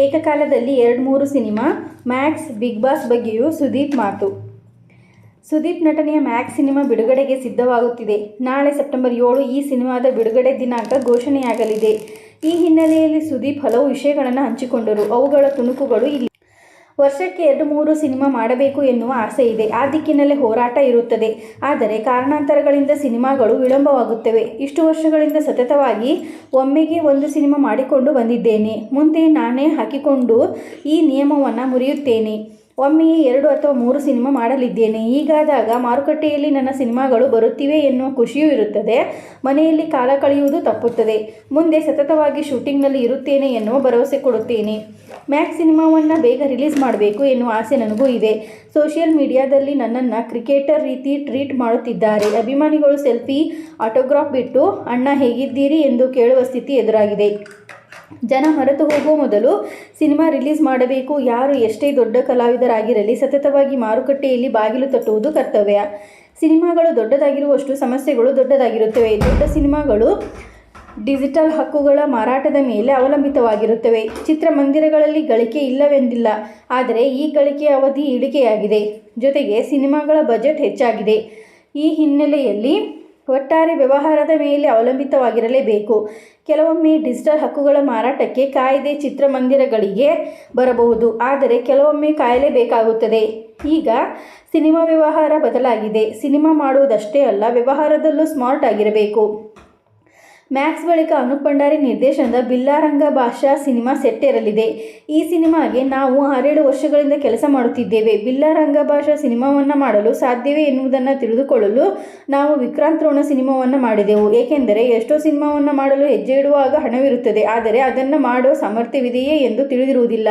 ಏಕಕಾಲದಲ್ಲಿ ಎರಡು ಮೂರು ಸಿನಿಮಾ, ಮ್ಯಾಕ್ಸ್, ಬಿಗ್ ಬಾಸ್ ಬಗ್ಗೆಯೂ ಸುದೀಪ್ ಮಾತು. ಸುದೀಪ್ ನಟನೆಯ ಮ್ಯಾಕ್ಸ್ ಸಿನಿಮಾ ಬಿಡುಗಡೆಗೆ ಸಿದ್ಧವಾಗುತ್ತಿದೆ. ನಾಳೆ ಸೆಪ್ಟೆಂಬರ್ ಏಳು ಈ ಸಿನಿಮಾದ ಬಿಡುಗಡೆ ದಿನಾಂಕ ಘೋಷಣೆಯಾಗಲಿದೆ. ಈ ಹಿನ್ನೆಲೆಯಲ್ಲಿ ಸುದೀಪ್ ಹಲವು ವಿಷಯಗಳನ್ನು ಹಂಚಿಕೊಂಡರು. ಅವುಗಳ ತುಣುಕುಗಳು ಇಲ್ಲಿ ವರ್ಷಕ್ಕೆ ಎರಡು ಮೂರು ಸಿನಿಮಾ ಮಾಡಬೇಕು ಎನ್ನುವ ಆಸೆ ಇದೆ. ಆ ದಿಕ್ಕಿನಲ್ಲೇ ಹೋರಾಟ ಇರುತ್ತದೆ. ಆದರೆ ಕಾರಣಾಂತರಗಳಿಂದ ಸಿನಿಮಾಗಳು ವಿಳಂಬವಾಗುತ್ತವೆ. ಇಷ್ಟು ವರ್ಷಗಳಿಂದ ಸತತವಾಗಿ ಒಮ್ಮೆಗೆ ಒಂದು ಸಿನಿಮಾ ಮಾಡಿಕೊಂಡು ಬಂದಿದ್ದೇನೆ. ಮುಂದೆ ನಾನೇ ಹಾಕಿಕೊಂಡು ಈ ನಿಯಮವನ್ನು ಮುರಿಯುತ್ತೇನೆ. ಒಮ್ಮೆಯೇ ಎರಡು ಅಥವಾ ಮೂರು ಸಿನಿಮಾ ಮಾಡಲಿದ್ದೇನೆ. ಹೀಗಾದಾಗ ಮಾರುಕಟ್ಟೆಯಲ್ಲಿ ನನ್ನ ಸಿನಿಮಾಗಳು ಬರುತ್ತಿವೆ ಎನ್ನುವ ಖುಷಿಯೂ ಇರುತ್ತದೆ. ಮನೆಯಲ್ಲಿ ಕಾಲ ಕಳೆಯುವುದು ತಪ್ಪುತ್ತದೆ. ಮುಂದೆ ಸತತವಾಗಿ ಶೂಟಿಂಗ್ನಲ್ಲಿ ಇರುತ್ತೇನೆ ಎನ್ನುವ ಭರವಸೆ ಕೊಡುತ್ತೇನೆ. ಮ್ಯಾಕ್ಸ್ ಸಿನಿಮಾವನ್ನು ಬೇಗ ರಿಲೀಸ್ ಮಾಡಬೇಕು ಎನ್ನುವ ಆಸೆ ನನಗೂ ಇದೆ. ಸೋಷಿಯಲ್ ಮೀಡಿಯಾದಲ್ಲಿ ನನ್ನನ್ನು ಕ್ರಿಕೆಟರ್ ರೀತಿ ಟ್ರೀಟ್ ಮಾಡುತ್ತಿದ್ದಾರೆ. ಅಭಿಮಾನಿಗಳು ಸೆಲ್ಫಿ, ಆಟೋಗ್ರಾಫ್ ಬಿಟ್ಟು, ಅಣ್ಣ ಹೇಗಿದ್ದೀರಿ? ಎಂದು ಕೇಳುವ ಸ್ಥಿತಿ ಎದುರಾಗಿದೆ. ಜನ ಮರೆತು ಹೋಗುವ ಮೊದಲು ಸಿನಿಮಾ ರಿಲೀಸ್ ಮಾಡಬೇಕು. ಯಾರು ಎಷ್ಟೇ ದೊಡ್ಡ ಕಲಾವಿದರಾಗಿರಲಿ ಸತತವಾಗಿ ಮಾರುಕಟ್ಟೆಯಲ್ಲಿ ಬಾಗಿಲು ತಟ್ಟುವುದು ಕರ್ತವ್ಯ. ಸಿನಿಮಾಗಳು ದೊಡ್ಡದಾಗಿರುವಷ್ಟು ಸಮಸ್ಯೆಗಳು ದೊಡ್ಡದಾಗಿರುತ್ತವೆ. ದೊಡ್ಡ ಸಿನಿಮಾಗಳು ಡಿಜಿಟಲ್ ಹಕ್ಕುಗಳ ಮಾರಾಟದ ಮೇಲೆ ಅವಲಂಬಿತವಾಗಿರುತ್ತವೆ. ಚಿತ್ರಮಂದಿರಗಳಲ್ಲಿ ಗಳಿಕೆ ಇಲ್ಲವೆಂದಿಲ್ಲ. ಆದರೆ ಈ ಗಳಿಕೆಯ ಅವಧಿ ಇಳಿಕೆಯಾಗಿದೆ. ಜೊತೆಗೆ ಸಿನಿಮಾಗಳ ಬಜೆಟ್ ಹೆಚ್ಚಾಗಿದೆ. ಈ ಹಿನ್ನೆಲೆಯಲ್ಲಿ ಒಟ್ಟಾರೆ ವ್ಯವಹಾರದ ಮೇಲೆ ಅವಲಂಬಿತವಾಗಿರಲೇಬೇಕು. ಕೆಲವೊಮ್ಮೆ ಡಿಜಿಟಲ್ ಹಕ್ಕುಗಳ ಮಾರಾಟಕ್ಕೆ ಕಾಯ್ದೆ ಚಿತ್ರಮಂದಿರಗಳಿಗೆ ಬರಬಹುದು, ಆದರೆ ಕೆಲವೊಮ್ಮೆ ಕಾಯಲೇಬೇಕಾಗುತ್ತದೆ ಈಗ ಸಿನಿಮಾ ವ್ಯವಹಾರ ಬದಲಾಗಿದೆ. ಸಿನಿಮಾ ಮಾಡುವುದಷ್ಟೇ ಅಲ್ಲ, ವ್ಯವಹಾರದಲ್ಲೂ ಸ್ಮಾರ್ಟ್ ಆಗಿರಬೇಕು. ಮ್ಯಾಕ್ಸ್ ಬಳಿಕ ಅನೂಪ್ ಭಂಡಾರಿ ನಿರ್ದೇಶನದ ಬಿಲ್ಲಾರಂಗ ಭಾಷಾ ಸಿನಿಮಾ ಸೆಟ್ಟೇರಲಿದೆ. ಈ ಸಿನಿಮಾಗೆ ನಾವು ಆರೇಳು ವರ್ಷಗಳಿಂದ ಕೆಲಸ ಮಾಡುತ್ತಿದ್ದೇವೆ. ಬಿಲ್ಲಾರಂಗ ಭಾಷಾ ಸಿನಿಮಾವನ್ನು ಮಾಡಲು ಸಾಧ್ಯವೇ ಎನ್ನುವುದನ್ನು ತಿಳಿದುಕೊಳ್ಳಲು ನಾವು ವಿಕ್ರಾಂತ್ ರೋಣ ಸಿನಿಮಾವನ್ನು ಮಾಡಿದೆವು. ಏಕೆಂದರೆ ಎಷ್ಟೋ ಸಿನಿಮಾವನ್ನು ಮಾಡಲು ಹೆಜ್ಜೆ ಇಡುವಾಗ ಹಣವಿರುತ್ತದೆ. ಆದರೆ ಅದನ್ನು ಮಾಡೋ ಸಾಮರ್ಥ್ಯವಿದೆಯೇ ಎಂದು ತಿಳಿದಿರುವುದಿಲ್ಲ.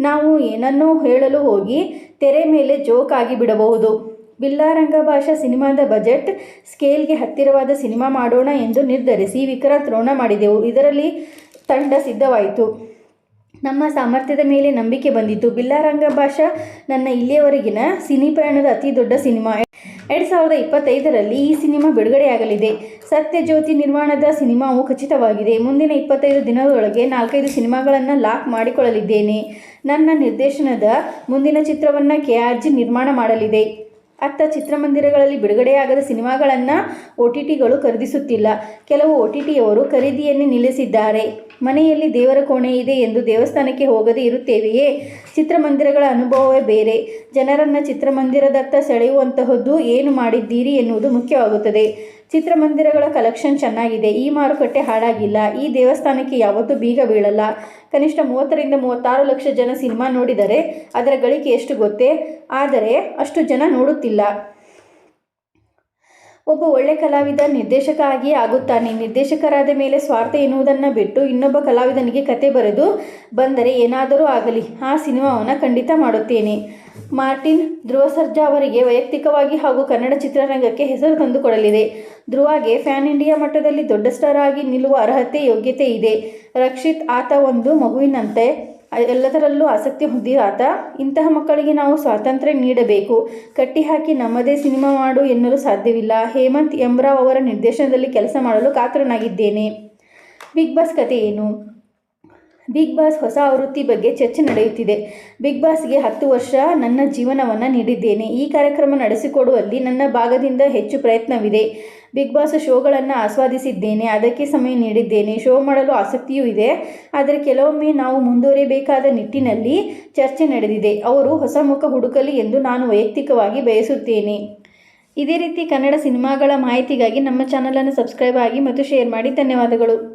ನಾವು ಏನನ್ನೋ ಹೇಳಲು ಹೋಗಿ ತೆರೆ ಮೇಲೆ ಜೋಕ್ ಆಗಿ ಬಿಡಬಹುದು. ಬಿಲ್ಲಾರಂಗ ಭಾಷಾ ಸಿನಿಮಾದ ಬಜೆಟ್ ಸ್ಕೇಲ್ಗೆ ಹತ್ತಿರವಾದ ಸಿನಿಮಾ ಮಾಡೋಣ ಎಂದು ನಿರ್ಧರಿಸಿ ವಿಕ್ರಾಂತ್ ರೋಣ ಮಾಡಿದೆವು. ಇದರಲ್ಲಿ ತಂಡ ಸಿದ್ಧವಾಯಿತು. ನಮ್ಮ ಸಾಮರ್ಥ್ಯದ ಮೇಲೆ ನಂಬಿಕೆ ಬಂದಿತ್ತು. ಬಿಲ್ಲಾರಂಗ ಭಾಷಾ ನನ್ನ ಇಲ್ಲಿಯವರೆಗಿನ ಸಿನಿ ಪ್ರಯಾಣದ ಅತಿ ದೊಡ್ಡ ಸಿನಿಮಾ. ಎರಡು ಸಾವಿರದ ಇಪ್ಪತ್ತೈದರಲ್ಲಿ ಈ ಸಿನಿಮಾ ಬಿಡುಗಡೆಯಾಗಲಿದೆ. ಸತ್ಯಜ್ಯೋತಿ ನಿರ್ಮಾಣದ ಸಿನಿಮಾವು ಖಚಿತವಾಗಿದೆ. ಮುಂದಿನ ಇಪ್ಪತ್ತೈದು ದಿನದೊಳಗೆ ನಾಲ್ಕೈದು ಸಿನಿಮಾಗಳನ್ನು ಲಾಕ್ ಮಾಡಿಕೊಳ್ಳಲಿದ್ದೇನೆ. ನನ್ನ ನಿರ್ದೇಶನದ ಮುಂದಿನ ಚಿತ್ರವನ್ನು ಕೆ ಆರ್ ಜಿ ನಿರ್ಮಾಣ ಮಾಡಲಿದೆ. ಅತ್ತ ಚಿತ್ರಮಂದಿರಗಳಲ್ಲಿ ಬಿಡುಗಡೆಯಾಗದ ಸಿನಿಮಾಗಳನ್ನು ಒ ಟಿ ಟಿಗಳು ಖರೀದಿಸುತ್ತಿಲ್ಲ. ಕೆಲವು ಒ ಟಿ ಟಿಯವರು ಖರೀದಿಯನ್ನೇ ನಿಲ್ಲಿಸಿದ್ದಾರೆ. ಮನೆಯಲ್ಲಿ ದೇವರ ಕೋಣೆ ಇದೆ ಎಂದು ದೇವಸ್ಥಾನಕ್ಕೆ ಹೋಗದೆ ಇರುತ್ತೇವೆಯೇ? ಚಿತ್ರಮಂದಿರಗಳ ಅನುಭವವೇ ಬೇರೆ. ಜನರನ್ನು ಚಿತ್ರಮಂದಿರದತ್ತ ಸೆಳೆಯುವಂತಹದ್ದು ಏನು ಮಾಡಿದ್ದೀರಿ ಎನ್ನುವುದು ಮುಖ್ಯವಾಗುತ್ತದೆ. ಚಿತ್ರಮಂದಿರಗಳ ಕಲೆಕ್ಷನ್ ಚೆನ್ನಾಗಿದೆ. ಈ ಮಾರುಕಟ್ಟೆ ಹಾಳಾಗಿಲ್ಲ. ಈ ದೇವಸ್ಥಾನಕ್ಕೆ ಯಾವತ್ತೂ ಬೀಗ ಬೀಳಲ್ಲ. ಕನಿಷ್ಠ ಮೂವತ್ತರಿಂದ ಮೂವತ್ತಾರು ಲಕ್ಷ ಜನ ಸಿನಿಮಾ ನೋಡಿದರೆ ಅದರ ಗಳಿಕೆ ಎಷ್ಟು ಗೊತ್ತೇ? ಆದರೆ ಅಷ್ಟು ಜನ ನೋಡುತ್ತಿಲ್ಲ. ಒಬ್ಬ ಒಳ್ಳೆ ಕಲಾವಿದ ನಿರ್ದೇಶಕ ಆಗಿಯೇ ಆಗುತ್ತಾನೆ. ನಿರ್ದೇಶಕರಾದ ಮೇಲೆ ಸ್ವಾರ್ಥ ಎನ್ನುವುದನ್ನು ಬಿಟ್ಟು ಇನ್ನೊಬ್ಬ ಕಲಾವಿದನಿಗೆ ಕತೆ ಬರೆದು ಬಂದರೆ ಏನಾದರೂ ಆಗಲಿ, ಆ ಸಿನಿಮಾವನ್ನು ಖಂಡಿತ ಮಾಡುತ್ತೇನೆ. ಮಾರ್ಟಿನ್ ಧ್ರುವ ಸರ್ಜಾ ಅವರಿಗೆ ವೈಯಕ್ತಿಕವಾಗಿ ಹಾಗೂ ಕನ್ನಡ ಚಿತ್ರರಂಗಕ್ಕೆ ಹೆಸರು ತಂದುಕೊಡಲಿದೆ. ಧ್ರುವಗೆ ಫ್ಯಾನ್ ಇಂಡಿಯಾ ಮಟ್ಟದಲ್ಲಿ ದೊಡ್ಡ ಸ್ಟಾರ್ ಆಗಿ ನಿಲ್ಲುವ ಅರ್ಹತೆ, ಯೋಗ್ಯತೆ ಇದೆ. ರಕ್ಷಿತ್ ಆತ ಒಂದು ಮಗುವಿನಂತೆ ಎಲ್ಲದರಲ್ಲೂ ಆಸಕ್ತಿ ಹೊಂದಿ ಆತ, ಇಂತಹ ಮಕ್ಕಳಿಗೆ ನಾವು ಸ್ವಾತಂತ್ರ್ಯ ನೀಡಬೇಕು. ಕಟ್ಟಿಹಾಕಿ ನಮ್ಮದೇ ಸಿನಿಮಾ ಮಾಡು ಎನ್ನಲು ಸಾಧ್ಯವಿಲ್ಲ. ಹೇಮಂತ್ ಎಂಬ್ರಾವ್ ಅವರ ನಿರ್ದೇಶನದಲ್ಲಿ ಕೆಲಸ ಮಾಡಲು ಕಾತರನಾಗಿದ್ದೇನೆ. ಬಿಗ್ ಬಾಸ್ ಕತೆ ಏನು? ಬಿಗ್ ಬಾಸ್ ಹೊಸ ಆವೃತ್ತಿ ಬಗ್ಗೆ ಚರ್ಚೆ ನಡೆಯುತ್ತಿದೆ. ಬಿಗ್ ಬಾಸ್ಗೆ ಹತ್ತು ವರ್ಷ ನನ್ನ ಜೀವನವನ್ನು ನೀಡಿದ್ದೇನೆ. ಈ ಕಾರ್ಯಕ್ರಮ ನಡೆಸಿಕೊಡುವಲ್ಲಿ ನನ್ನ ಭಾಗದಿಂದ ಹೆಚ್ಚು ಪ್ರಯತ್ನವಿದೆ. ಬಿಗ್ ಬಾಸ್ ಶೋಗಳನ್ನು ಆಸ್ವಾದಿಸಿದ್ದೇನೆ. ಅದಕ್ಕೆ ಸಮಯ ನೀಡಿದ್ದೇನೆ. ಶೋ ಮಾಡಲು ಆಸಕ್ತಿಯೂ ಇದೆ. ಆದರೆ ಕೆಲವೊಮ್ಮೆ ನಾವು ಮುಂದುವರಿಯಬೇಕಾದ ನಿಟ್ಟಿನಲ್ಲಿ ಚರ್ಚೆ ನಡೆದಿದೆ. ಅವರು ಹೊಸ ಮುಖ ಹುಡುಕಲಿ ಎಂದು ನಾನು ವೈಯಕ್ತಿಕವಾಗಿ ಬಯಸುತ್ತೇನೆ. ಇದೇ ರೀತಿ ಕನ್ನಡ ಸಿನಿಮಾಗಳ ಮಾಹಿತಿಗಾಗಿ ನಮ್ಮ ಚಾನಲನ್ನು ಸಬ್ಸ್ಕ್ರೈಬ್ ಆಗಿ ಮತ್ತು ಶೇರ್ ಮಾಡಿ. ಧನ್ಯವಾದಗಳು.